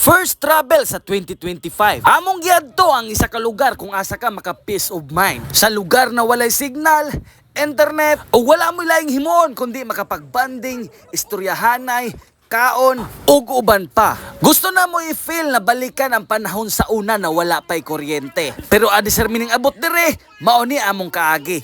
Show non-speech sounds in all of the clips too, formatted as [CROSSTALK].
First travel sa 2025. Among giadto ang isa ka lugar kung asa ka maka peace of mind. Sa lugar na walay signal, internet o wala mo laing himon kundi makapagbanding, istoryahanay, kaon ug uban pa. Gusto na mo i-feel na balikan ang panahon sa una na wala pa'y kuryente. Pero mining abot dire, mao ni among kaagi.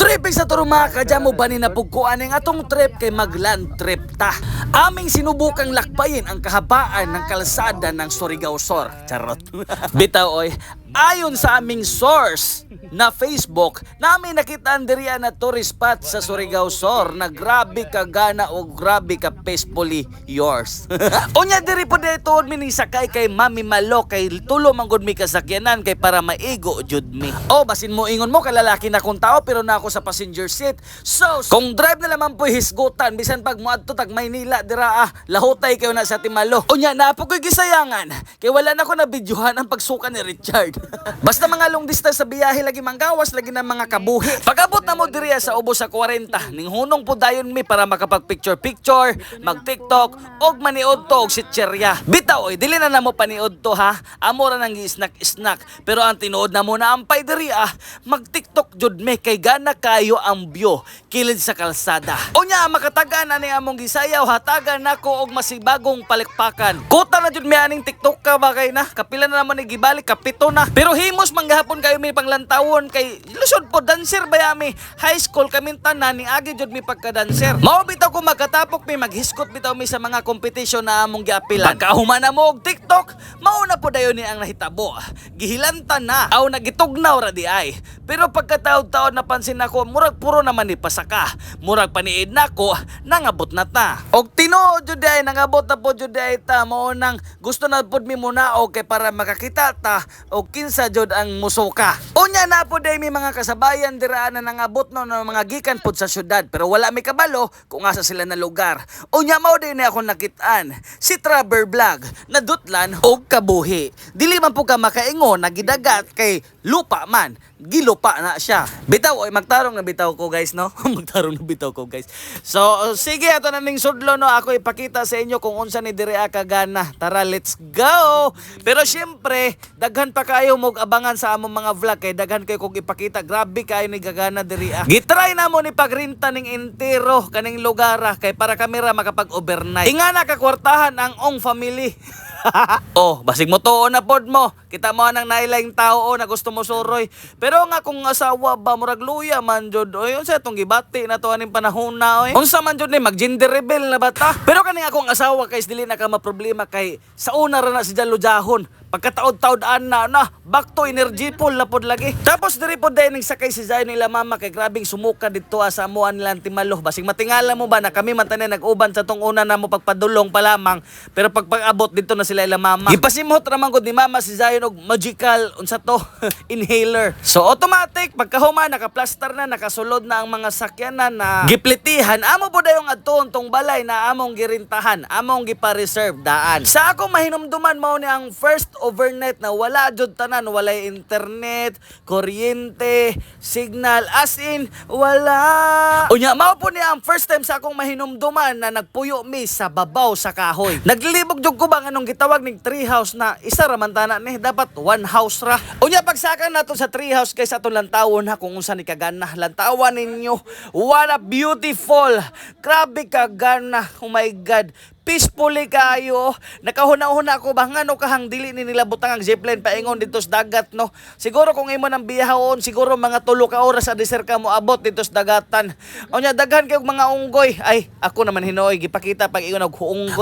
Tripping sa turo mga kadya mo ba ni napugkuan ang atong trip kay magland trip ta. Aming sinubukang lakbayin ang kahabaan ng kalsada ng Surigao Sur. Charot. [LAUGHS] Bitaw oy, ayon sa aming source na Facebook, namin nakitaan diriya na tourist spot sa Surigao Sur na grabe ka gana o grabe ka peacefully yours. [LAUGHS] Unya diri po dito mini sakay kay Mami Malo kay tulo man gud mi kasakyanan kay para maigo jud mi. O basin mo ingon mo kalalaki na kung tao pero na ako sa passenger seat. So, kung drive na lamang po hisgutan bisan pag moadto tag Maynila dira ah, lahutay kayo na sa Timalo. Unya na po ko'y gisayangan kay wala na ko na videohan ang pagsuka ni Richard. Basta mga long distance sa biyahe lagi manggawas lagi na mga kabuhi. Pagabot na mo diriya sa ubos sa 40, ning hunong po dayon mi para makapag picture picture, mag TikTok og maniod to og sitcherya. Bitaw oy, dili na namo paniod to ha. Amo ra nang snack snack. Pero ang tinuod na mo na ampay diriya, mag TikTok jud me kay gana kayo ang view kilid sa kalsada. Unya makatagan ani among gisayaw hatagan nako og masibagong palikpakan. Kuta na jud mi aning TikTok ka ba kay na kapila na naman ni gibalik kapito na. Pero himos manggahapon kayo mi panglantawon kay lusod po dancer bayami. High school kami tanan ni agi jud mi pagka-dancer. Mao bitaw ko magkatapok mi maghiskot bitaw mi sa mga competition na among giapilan. Pagkahuman na mo og TikTok, mao na po dayon ni ang nahitabo. Gihilantan na aw nagitugnaw ra di ay. Pero pagkataod-taod napansin nako murag puro naman ni pasaka. Murag paniid nako nangabot na ta. Og tinuod jud ay nangabot na po jud ay ta mao nang gusto na pud mi muna og kay para makakita ta og kinsa jud ang musuka. Unya na po day mi mga kasabayan dira na nangabot no ng mga gikan pud sa syudad pero wala mi kabalo kung asa sila na lugar. Unya mao din ni ako nakitaan si Traver Vlog na dutlan og kabuhi. Dili man po ka makaingon na gidagat kay lupa man gilupa na siya. Bitaw oy magtarong na bitaw ko guys no. [LAUGHS] magtarong na bitaw ko guys. So sige ato na ning sudlo no ako ipakita sa inyo kung unsa ni diri kagana. Tara let's go. Pero syempre daghan pa kayo mog abangan sa among mga vlog kay daghan kayo kog ipakita. Grabe kayo ni gagana diri ah. Gitry na mo ni pagrinta ning entero kaning lugar kay para kamera makapag overnight. Inga na kakwartahan ang ong family. [LAUGHS] [LAUGHS] oh, basig mo tuon na pod mo. Kita mo nang nailaing tao oh, na gusto mo suroy. Pero nga kung asawa ba murag luya man jud oy unsa tong gibati na to aning panahon na oy. Unsa man jud ni mag gender rebel na bata. Pero kani akong asawa kay dili na ka maproblema kay sa una ra na si Jalo Jahon. Pagkataod-taod na na back to energy full na pod lagi. Tapos diri pod dai ning sakay si Zayn nila mama kay grabing sumuka dito ah, sa amuan nilang timalo. Basig matingala mo ba na kami man tanan nag-uban sa tong una na mo pagpadulong pa lamang. Pero pag pag-abot dito na sila ila mama. Ipasimot ra man gud ni mama si Zion og magical unsa to [LAUGHS] inhaler. So automatic pagkahuma nakaplastar na nakasulod na ang mga sakyanan na giplitihan. Amo po dayong adton tong balay na among girintahan, among gipa-reserve daan. Sa ako mahinumduman mao ni ang first overnight na wala jud tanan, walay internet, kuryente, signal as in wala. Unya mao po ni ang first time sa akong mahinumduman na nagpuyo mi sa babaw sa kahoy. Naglilibog jud ko ba nga nung gitawag ning tree house na isa ra man tana ni dapat one house ra. Unya pagsakan nato sa tree house kay sa atong lantawon ha kung unsa ni kagana. Lantawan ninyo. What a beautiful. Grabe kagana. Oh my god peacefully kayo. Nakahuna-huna ako ba ngano kahang dili ni nila butang ang zipline paingon dito sa dagat no. Siguro kung imo nang biyahon, siguro mga tulo ka oras sa deser ka mo abot dito sa dagatan. Unya daghan kay mga unggoy. Ay, ako naman hinoy gipakita pag ingon og.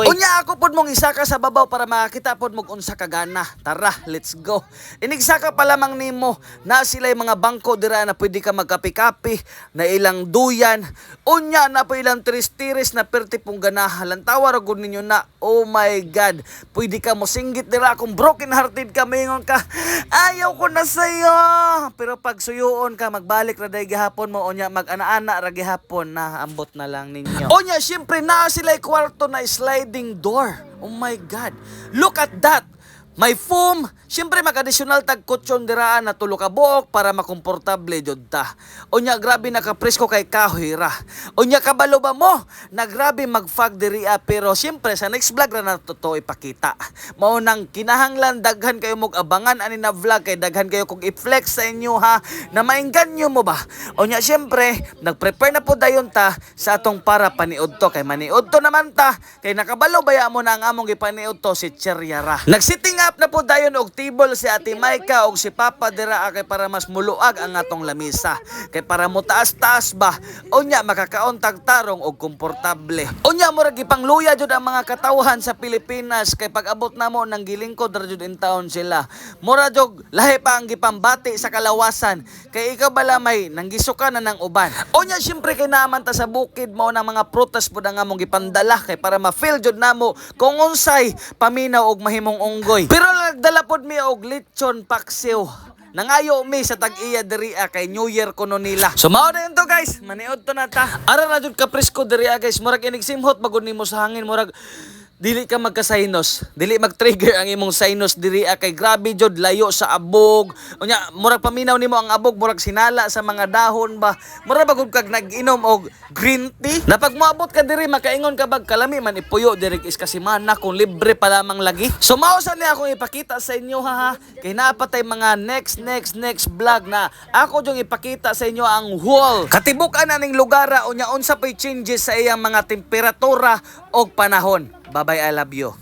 Unya ako pud mong isa ka sa babaw para makita pud mog unsa ka gana. Tara, let's go. Inigsa ka pa lamang nimo na sila mga bangko dira na pwede ka magkapi-kapi na ilang duyan. Unya na pa ilang tiris-tiris na perti pong ganahan. Tawar gud ninyo na, oh my God, pwede ka mo singgit dira kung broken hearted ka, mingon ka, ayaw ko na sa'yo. Pero pag suyuon ka, magbalik ra day gihapon mo, onya, mag-ana-ana ra gihapon, na ambot na lang ninyo. Onya, syempre na sila kwarto na sliding door. Oh my God, look at that. May foam, syempre mag-additional tag kutsyon diraan na tulo ka buok para makomportable jud ta. Unya grabe nakapresko kay kahoy ra. Unya kabalo ba mo? Na grabe magfag diri ah, pero syempre sa next vlog ra na totoo ipakita. Mao nang kinahanglan daghan kayo mog abangan ani na vlog kay daghan kayo kog i-flex sa inyo ha na mainggan nyo mo ba? Unya syempre nag-prepare na po dayon ta sa atong para paniud to kay maniud to naman ta kay nakabalo baya mo na ang among gipaniud to si Cheryara. Nag-sitting up na po dayon og table si Ate Maika og si Papa dira kay para mas muluag ang atong lamisa. Kay para mo taas-taas ba unya makakaon tag tarong og komportable. Unya mo ra gipangluya jud ang mga katawhan sa Pilipinas kay pag-abot namo nang gilingkod ra jud in town sila. Mura jog lahi pa ang gipambati sa kalawasan kay ikaw bala may nanggisuka na ng uban. Unya syempre kay naman ta sa bukid mao ng mga prutas pud ang among gipandala kay para ma-feel jud namo kung unsay paminaw og mahimong unggoy. Pero nagdala pod mi og lechon paksiw. Nangayo mi sa tag-iya diri ah, kay New Year kuno nila. So mao na to guys, maniod to na ta. Ara na jud ka presko diri ah, guys, murag inig simhot bagod nimo sa hangin murag dili ka magka-sinus. Dili mag-trigger ang imong sinus diri ah, kay grabe jud layo sa abog. Unya murag paminaw nimo ang abog murag sinala sa mga dahon ba. Murag bagod kag nag-inom og green tea. Na pag moabot ka diri makaingon ka bag kalami man ipuyo diri is kasi mana kung libre pa lamang lagi. So mao sa niya akong ipakita sa inyo ha ha. Kay napatay mga next next next vlog na ako jung ipakita sa inyo ang whole katibukan aning lugar unya unsa pay changes sa iyang mga temperatura og panahon. Bye bye I love you.